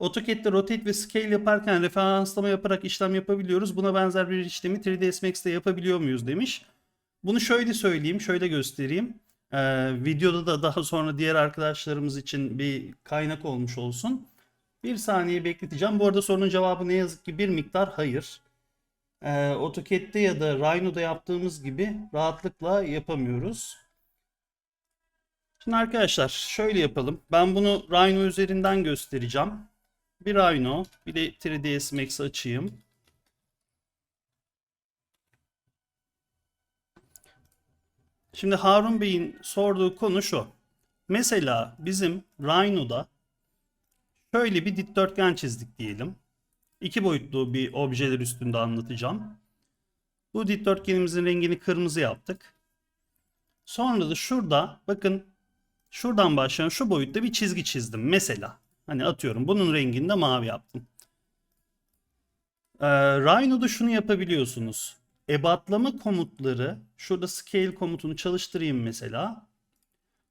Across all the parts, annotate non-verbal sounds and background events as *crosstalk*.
AutoCAD'de rotate ve scale yaparken referanslama yaparak işlem yapabiliyoruz. Buna benzer bir işlemi 3ds Max'te yapabiliyor muyuz demiş. Bunu şöyle söyleyeyim, şöyle göstereyim. Ee, videoda da daha sonra diğer arkadaşlarımız için bir kaynak olmuş olsun. Bir saniye bekleteceğim. Bu arada sorunun cevabı ne yazık ki bir miktar hayır. Ee, AutoCAD'de ya da Rhino'da yaptığımız gibi rahatlıkla yapamıyoruz. Şimdi arkadaşlar şöyle yapalım. Ben bunu Rhino üzerinden göstereceğim. Bir Rhino, bir de 3ds Max açayım. Şimdi Harun Bey'in sorduğu konu şu. Mesela bizim Rhino'da şöyle bir dikdörtgen çizdik diyelim. İki boyutlu bir objeler üstünde anlatacağım. Bu dikdörtgenimizin rengini kırmızı yaptık. Sonra da şurada bakın şuradan başlayan şu boyutta bir çizgi çizdim mesela. Hani atıyorum bunun rengini de mavi yaptım. Ee, Rhino'da şunu yapabiliyorsunuz. Ebatlama komutları şurada scale komutunu çalıştırayım mesela.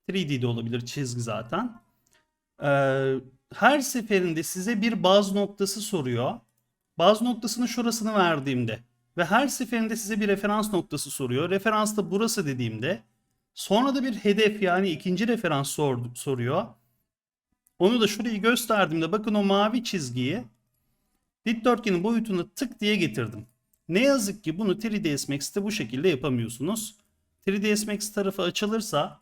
3D'de olabilir çizgi zaten. Ee, her seferinde size bir baz noktası soruyor. Baz noktasının şurasını verdiğimde ve her seferinde size bir referans noktası soruyor. Referans da burası dediğimde sonra da bir hedef yani ikinci referans sor, soruyor. Onu da şurayı gösterdiğimde bakın o mavi çizgiyi dikdörtgenin boyutunu tık diye getirdim. Ne yazık ki bunu 3ds Max'te bu şekilde yapamıyorsunuz. 3ds Max tarafı açılırsa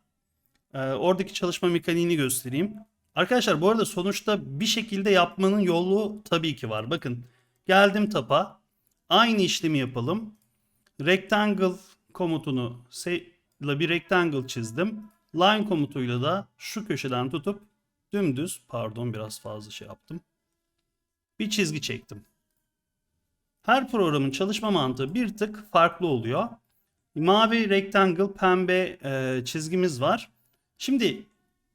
e, oradaki çalışma mekaniğini göstereyim. Arkadaşlar bu arada sonuçta bir şekilde yapmanın yolu tabii ki var. Bakın geldim tapa. Aynı işlemi yapalım. Rectangle komutunu ile bir rectangle çizdim. Line komutuyla da şu köşeden tutup dümdüz pardon biraz fazla şey yaptım. Bir çizgi çektim. Her programın çalışma mantığı bir tık farklı oluyor. Mavi rectangle pembe e, çizgimiz var. Şimdi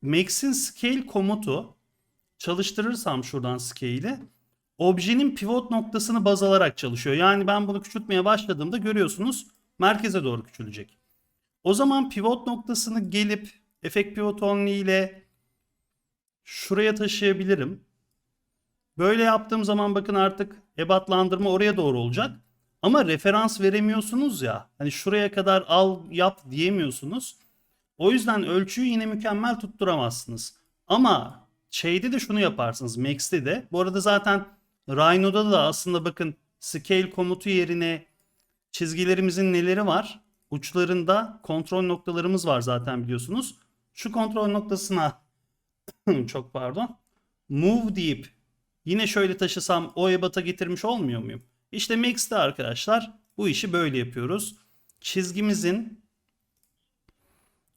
Max'in scale komutu çalıştırırsam şuradan scale'i objenin pivot noktasını baz alarak çalışıyor. Yani ben bunu küçültmeye başladığımda görüyorsunuz merkeze doğru küçülecek. O zaman pivot noktasını gelip efekt pivot only ile şuraya taşıyabilirim. Böyle yaptığım zaman bakın artık ebatlandırma oraya doğru olacak. Ama referans veremiyorsunuz ya. Hani şuraya kadar al yap diyemiyorsunuz. O yüzden ölçüyü yine mükemmel tutturamazsınız. Ama şeyde de şunu yaparsınız. Max'te de. Bu arada zaten Rhino'da da aslında bakın scale komutu yerine çizgilerimizin neleri var? Uçlarında kontrol noktalarımız var zaten biliyorsunuz. Şu kontrol noktasına *laughs* çok pardon. Move deyip yine şöyle taşısam o ebata getirmiş olmuyor muyum? İşte Max'te arkadaşlar bu işi böyle yapıyoruz. Çizgimizin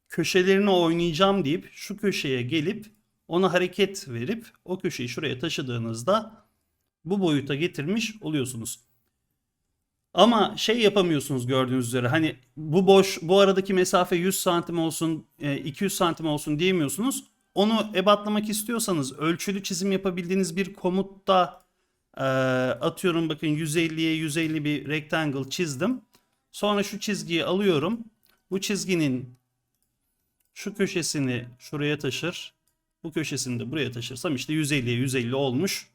köşelerini oynayacağım deyip şu köşeye gelip ona hareket verip o köşeyi şuraya taşıdığınızda bu boyuta getirmiş oluyorsunuz. Ama şey yapamıyorsunuz gördüğünüz üzere hani bu boş bu aradaki mesafe 100 santim olsun 200 e, santim olsun diyemiyorsunuz. Onu ebatlamak istiyorsanız ölçülü çizim yapabildiğiniz bir komutta e, atıyorum bakın 150'ye 150 bir rectangle çizdim. Sonra şu çizgiyi alıyorum. Bu çizginin şu köşesini şuraya taşır. Bu köşesini de buraya taşırsam işte 150'ye 150 olmuş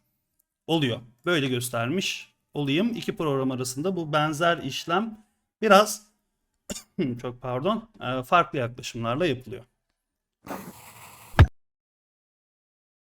oluyor. Böyle göstermiş olayım. İki program arasında bu benzer işlem biraz *clears throat* çok pardon farklı yaklaşımlarla yapılıyor.